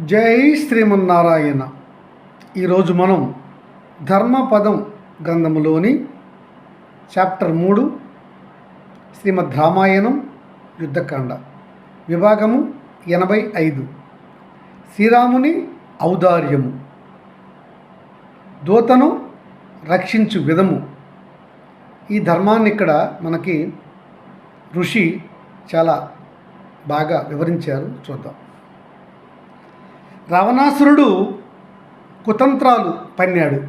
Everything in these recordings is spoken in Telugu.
జై శ్రీమన్నారాయణ. ఈరోజు మనం ధర్మపదం గ్రంథములోని చాప్టర్ మూడు శ్రీమద్ రామాయణం యుద్ధకాండ విభాగము ఎనభై ఐదు. శ్రీరాముని ఔదార్యము. దూతను రక్షించు విధము. ఈ ధర్మాన్ని ఇక్కడ మనకి ఋషి చాలా బాగా వివరించారు. చూద్దాం. రావణాసురుడు కుతంత్రాలు పన్నాడు.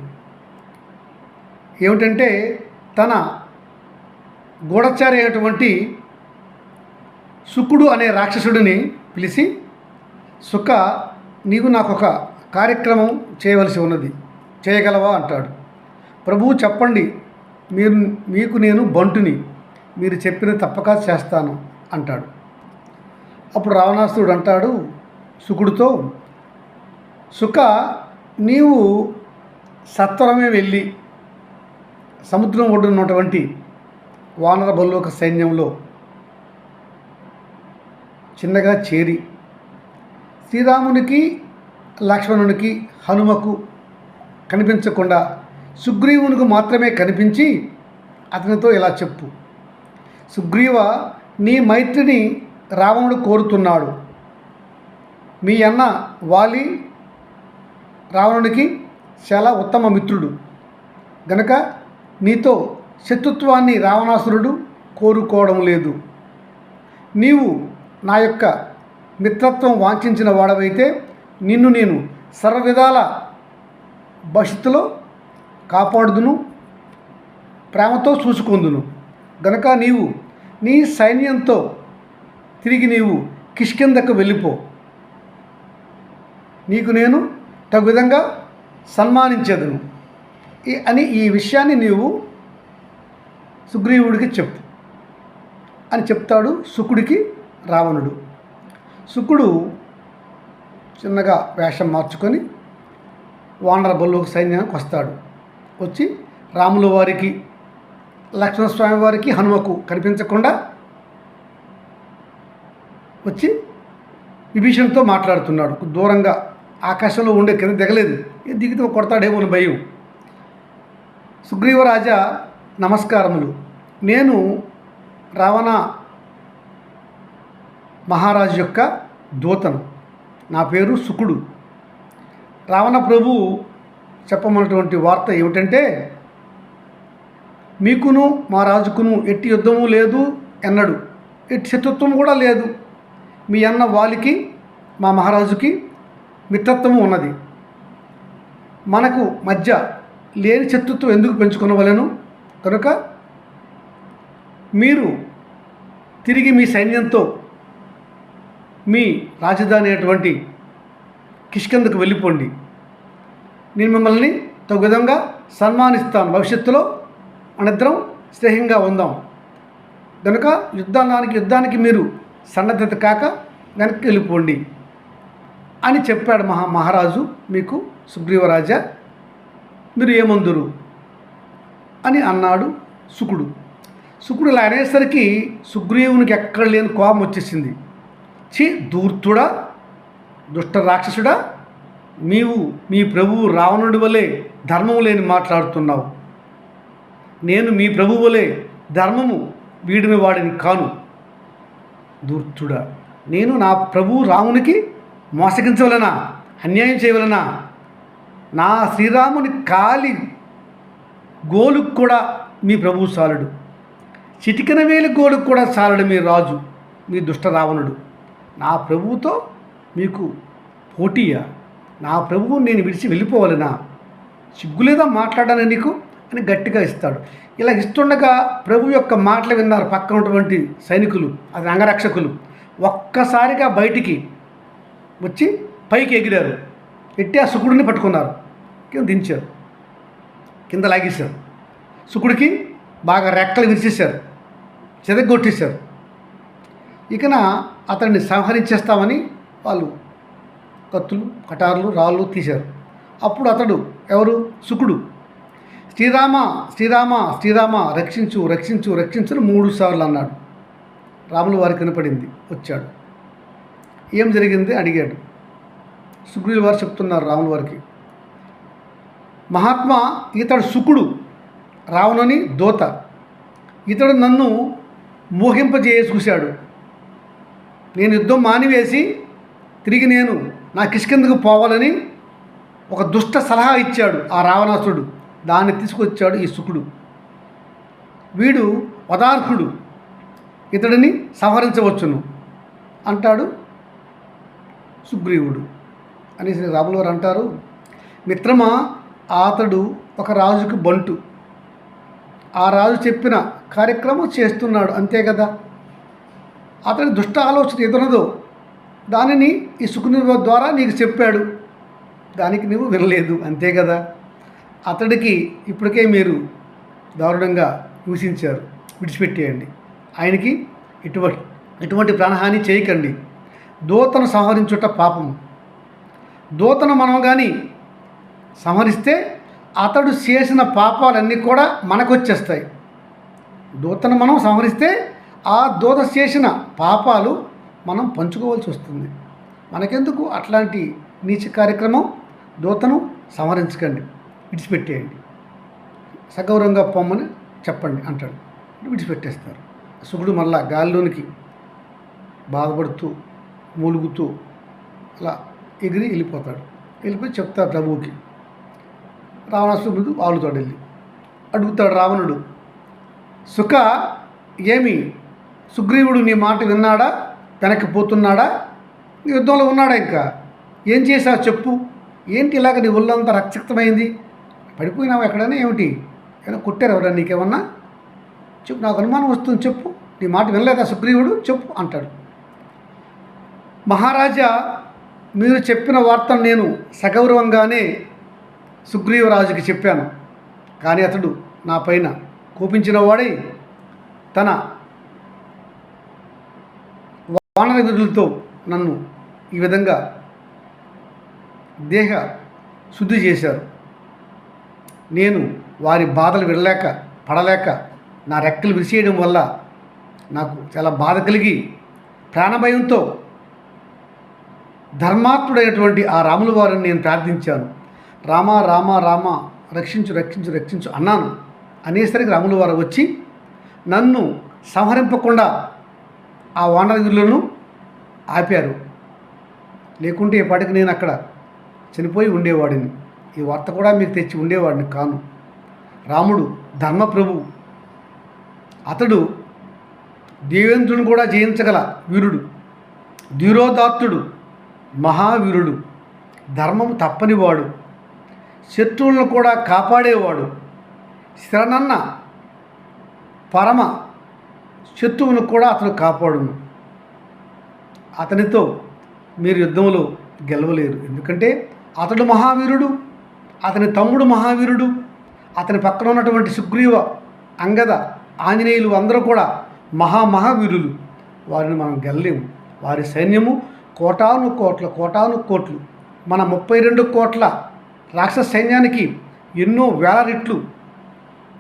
ఏమిటంటే తన గూఢచారి అయినటువంటి శుకుడు అనే రాక్షసుడిని పిలిచి సుఖ నీకు నాకు ఒక కార్యక్రమం చేయవలసి ఉన్నది చేయగలవా? అంటాడు. ప్రభువు చెప్పండి. మీరు మీకు నేను బంటుని. మీరు చెప్పిన తప్పక చేస్తాను అంటాడు. అప్పుడు రావణాసురుడు అంటాడు శుకుడితో సుఖ నీవు సత్వరమే వెళ్ళి సముద్రం ఒడ్డున్నటువంటి వానర బల్లోక సైన్యంలో చిన్నగా చేరి శ్రీరామునికి లక్ష్మణునికి హనుమకు కనిపించకుండా సుగ్రీవునికి మాత్రమే కనిపించి అతనితో ఇలా చెప్పు. సుగ్రీవ నీ మైత్రిని రావణుడు కోరుతున్నాడు. మీ అన్న వాలి రావణుడికి చాలా ఉత్తమ మిత్రుడు. గనక నీతో శత్రుత్వాన్ని రావణాసురుడు కోరుకోవడం లేదు. నీవు నా యొక్క మిత్రత్వం వాంఛించిన వాడవైతే నిన్ను నేను సర్వవిధాల భవిష్యత్తులో కాపాడుదును ప్రేమతో చూసుకుందును. గనక నీవు నీ సైన్యంతో తిరిగి నీవు కిష్కిందకు వెళ్ళిపో. నీకు నేను తగు విధంగా సన్మానించేదను ఈ- అని ఈ విషయాన్ని నీవు సుగ్రీవుడికి చెప్పు. అని చెప్తాడు శుకుడికి రావణుడు. శుకుడు చిన్నగా వేషం మార్చుకొని వానర బల్లోక సైన్యానికి వస్తాడు. వచ్చి రాముల వారికి లక్ష్మణస్వామి వారికి హనుమకు కనిపించకుండా వచ్చి విభీషణ్తో మాట్లాడుతున్నాడు. దూరంగా ఆకాశంలో ఉండే కింద దిగలేదు. దిగితే కొడతాడేమో అని భయం. సుగ్రీవరాజా నమస్కారములు. నేను రావణ మహారాజు యొక్క దూతను. నా పేరు సుకుడు. రావణ ప్రభు చెప్పమన్నటువంటి వార్త ఏమిటంటే మీకును మా రాజుకును ఎట్టి యుద్ధము లేదు ఎన్నడు ఎట్టి శత్రుత్వం కూడా లేదు. మీ అన్న వాలికి మా మహారాజుకి మిత్రత్వము ఉన్నది. మనకు మధ్య లేని శత్రుత్వం ఎందుకు పెంచుకునవలను? కనుక మీరు తిరిగి మీ సైన్యంతో మీ రాజధాని అయినటువంటి కిష్కందకు వెళ్ళిపోండి. నేను మిమ్మల్ని తగు విధంగా సన్మానిస్తాను. భవిష్యత్తులో మనిద్దరం స్నేహంగా ఉందాం. కనుక యుద్ధానికి యుద్ధానికి మీరు సన్నద్ధత కాక వెనక్కి వెళ్ళిపోండి. అని చెప్పాడు మహా మహారాజు మీకు సుగ్రీవరాజా. మీరు ఏమందురు? అని అన్నాడు శుకుడు. శుకుడు ఇలా అనేసరికి సుగ్రీవునికి ఎక్కడ లేని కోపం వచ్చేసింది. ఛీ దూర్తుడా దుష్ట రాక్షసుడా నీవు మీ ప్రభువు రావణుడి వలె ధర్మము లేని మాట్లాడుతున్నావు. నేను మీ ప్రభువు వలె ధర్మము వీడిన వాడిని కాను. దూర్తుడా నేను నా ప్రభువు రామునికి మోసగించవలనా? అన్యాయం చేయవలనా? నా శ్రీరాముని కాలి గోలుకు కూడా మీ ప్రభువు సాలుడు. చిటికన వేలి గోలుకు కూడా సాలడు మీ రాజు మీ దుష్ట రావణుడు. నా ప్రభువుతో మీకు పోటీయా? నా ప్రభువు నేను విడిచి వెళ్ళిపోవాలనా? సిగ్గులేదా మాట్లాడాను నీకు? అని గట్టిగా ఇస్తాడు. ఇలా ఇస్తుండగా ప్రభు యొక్క మాటలు విన్నారు పక్కన ఉన్నటువంటి సైనికులు అది అంగరక్షకులు. ఒక్కసారిగా బయటికి వచ్చి పైకి ఎగిరారు. ఎట్టి ఆ శుకుడిని పట్టుకున్నారు. కింద దించారు. కింద లాగేశారు. శుకుడికి బాగా రెక్కలు విరిచేశారు చెదగొట్టేశారు. ఇకన అతన్ని సంహరించేస్తామని వాళ్ళు కత్తులు కటార్లు రాళ్ళు తీశారు. అప్పుడు అతడు ఎవరు? శుకుడు. శ్రీరామ శ్రీరామ శ్రీరామ రక్షించు రక్షించు రక్షించు మూడు సార్లు అన్నాడు. రాములు వారికి కనపడింది వచ్చాడు. ఏం జరిగింది? అడిగాడు. సుగ్రీవుల వారు చెప్తున్నారు రాముల వారికి. మహాత్మా ఇతడు సుకుడు రావణుని దోత. ఇతడు నన్ను మోహింపజేయ చూశాడు నేను యుద్ధం మానివేసి తిరిగి నేను నా కిష్కిందకు పోవాలని ఒక దుష్ట సలహా ఇచ్చాడు ఆ రావణాసుడు దాన్ని తీసుకొచ్చాడు ఈ శుకుడు. వీడు పదార్థుడు ఇతడిని సంహరించవచ్చును అంటాడు సుగ్రీవుడు అనేసి రాములవారు అంటారు. మిత్రమా అతడు ఒక రాజుకు బంటు. ఆ రాజు చెప్పిన కార్యక్రమం చేస్తున్నాడు అంతే కదా? అతని దుష్ట ఆలోచన ఎదురదో దానిని ఈ సుకుని ద్వారా నీకు చెప్పాడు. దానికి నువ్వు వినలేదు అంతే కదా? అతడికి ఇప్పటికే మీరు దారుణంగా హింసించారు. విడిచిపెట్టేయండి. ఆయనకి ఎటువంటి ఎటువంటి ప్రాణహాని చేయకండి. దూతను సంహరించుట పాపము. దూతను మనం కానీ సంహరిస్తే అతడు చేసిన పాపాలన్నీ కూడా మనకొచ్చేస్తాయి. దూతను మనం సంహరిస్తే ఆ దూత చేసిన పాపాలు మనం పంచుకోవాల్సి వస్తుంది. మనకెందుకు అట్లాంటి నీచ కార్యక్రమం? దూతను సంహరించకండి. విడిచిపెట్టేయండి. సగౌరవంగా పొమ్మని చెప్పండి అంటాడు. విడిచిపెట్టేస్తారు. సుగుడు మళ్ళా గాల్లోనికి బాధపడుతూ మూలుగుతూ అలా ఎగిరి వెళ్ళిపోతాడు. వెళ్ళిపోయి చెప్తాడు ప్రభువుకి. ముందు వాలుతాడు వెళ్ళి అడుగుతాడు రావణుడు సుఖ ఏమి? సుగ్రీవుడు నీ మాట విన్నాడా? వెనక్కి పోతున్నాడా? నీ యుద్ధంలో ఉన్నాడా ఇంకా? ఏం చేశావు చెప్పు? ఏంటి ఇలాగ నీ ఒళ్ళంతా రక్తమైంది పడిపోయినావు ఎక్కడైనా? ఏమిటి? ఏమైనా కొట్టారు ఎవరైనా నీకేమన్నా? చెప్పు నాకు అనుమానం వస్తుంది చెప్పు. నీ మాట వినలేదా సుగ్రీవుడు? చెప్పు అంటాడు. మహారాజా మీరు చెప్పిన వార్తను నేను సగౌరవంగానే సుగ్రీవరాజుకి చెప్పాను. కానీ అతడు నా పైన కోపించిన వాడై తన వానరగురులతో నన్ను ఈ విధంగా దేహ శుద్ధి చేశారు. నేను వారి బాధలు వినలేక పడలేక నా రెక్కలు విరిచేయడం వల్ల నాకు చాలా బాధ కలిగి ప్రాణభయంతో ధర్మాత్ముడైనటువంటి ఆ రాముల వారిని నేను ప్రార్థించాను. రామ రామ రామ రక్షించు రక్షించు రక్షించు అన్నాను. అనేసరికి రాముల వారు వచ్చి నన్ను సంహరింపకుండా ఆ వానరగిరులను ఆపారు. లేకుంటే ఈ పాటికి నేను అక్కడ చనిపోయి ఉండేవాడిని. ఈ వార్త కూడా మీకు తెచ్చి ఉండేవాడిని కాను. రాముడు ధర్మప్రభు. అతడు దేవేంద్రుని కూడా జయించగల వీరుడు. ధీరోదాత్తుడు. మహావీరుడు. ధర్మం తప్పనివాడు శత్రువులను కూడా కాపాడేవాడు. శరణన్న పరమ శత్రువును కూడా అతను కాపాడును. అతనితో మీరు యుద్ధంలో గెలవలేరు. ఎందుకంటే అతడు మహావీరుడు అతని తమ్ముడు మహావీరుడు అతని పక్కన ఉన్నటువంటి సుగ్రీవ అంగద ఆంజనేయులు అందరూ కూడా మహా మహావీరులు. వారిని మనం గెలలేము. వారి సైన్యము కోటాను కోట్ల కోటాను కోట్లు. మన ముప్పై రెండు కోట్ల రాక్షస సైన్యానికి ఎన్నో వేల రెట్లు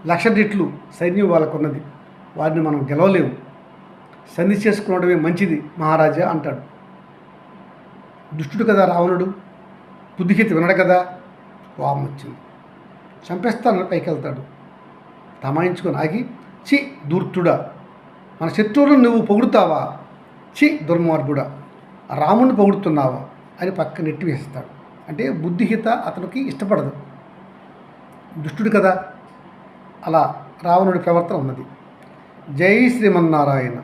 లక్ష రెట్లు సైన్యం వాళ్ళకున్నది. వారిని మనం గెలవలేము. సంధి చేసుకోవడమే మంచిది మహారాజా అంటాడు. దుష్టుడు కదా రావణుడు? బుద్ధిహితి వినడు కదా? కోపం వచ్చింది. చంపేస్తాను పైకి వెళ్తాడు తమాయించుకొని ఆగి చి దూర్తుడా మన శత్రువులను నువ్వు పొగుడుతావా? చి దుర్మార్గుడా! రాముణ్ణి పొగుడుతున్నావా అని పక్క నెట్టి వేస్తాడు. అంటే బుద్ధిహిత అతనికి ఇష్టపడదు. దుష్టుడు కదా. అలా రావణుడి ప్రవర్తన ఉన్నది. జై శ్రీమన్నారాయణ.